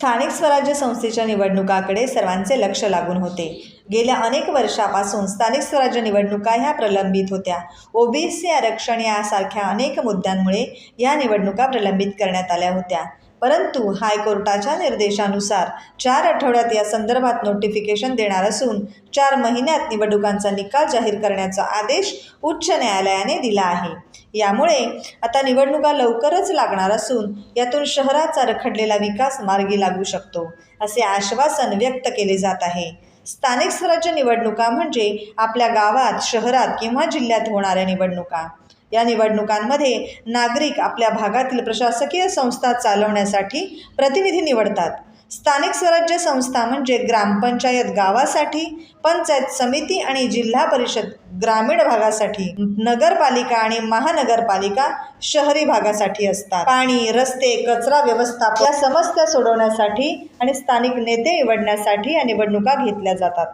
स्थानिक स्वराज्य संस्थेच्या निवडणुकाकडे सर्वांचे लक्ष लागून होते. गेल्या अनेक वर्षापासून स्थानिक स्वराज्य निवडणुका ह्या प्रलंबित होत्या. ओबीसी आरक्षण यासारख्या अनेक मुद्द्यांमुळे या निवडणुका प्रलंबित करण्यात आल्या होत्या. परंतु हायकोर्टाच्या निर्देशानुसार चार आठवड्यात या संदर्भात नोटिफिकेशन देणार असून चार महिन्यात निवडणुकांचा निकाल जाहीर करण्याचा आदेश उच्च न्यायालयाने दिला आहे. यामुळे आता निवडणुका लवकरच लागणार असून यातून शहराचा रखडलेला विकास मार्गी लागू शकतो असे आश्वासन व्यक्त केले जात आहे. स्थानिक स्वराज्य निवडणुका म्हणजे आपल्या गावात शहरात किंवा जिल्ह्यात होणाऱ्या निवडणुका. या निवडणुकांमध्ये नागरिक आपल्या भागातील प्रशासकीय संस्था चालवण्यासाठी प्रतिनिधी निवडतात. स्थानिक स्वराज्य संस्था म्हणजे ग्रामपंचायत गावासाठी पंचायत समिती आणि जिल्हा परिषद ग्रामीण भागासाठी नगरपालिका आणि महानगरपालिका शहरी भागासाठी असतात. पाणी रस्ते कचरा व्यवस्थापन या समस्या सोडवण्यासाठी आणि स्थानिक नेते निवडण्यासाठी या निवडणुका घेतल्या जातात.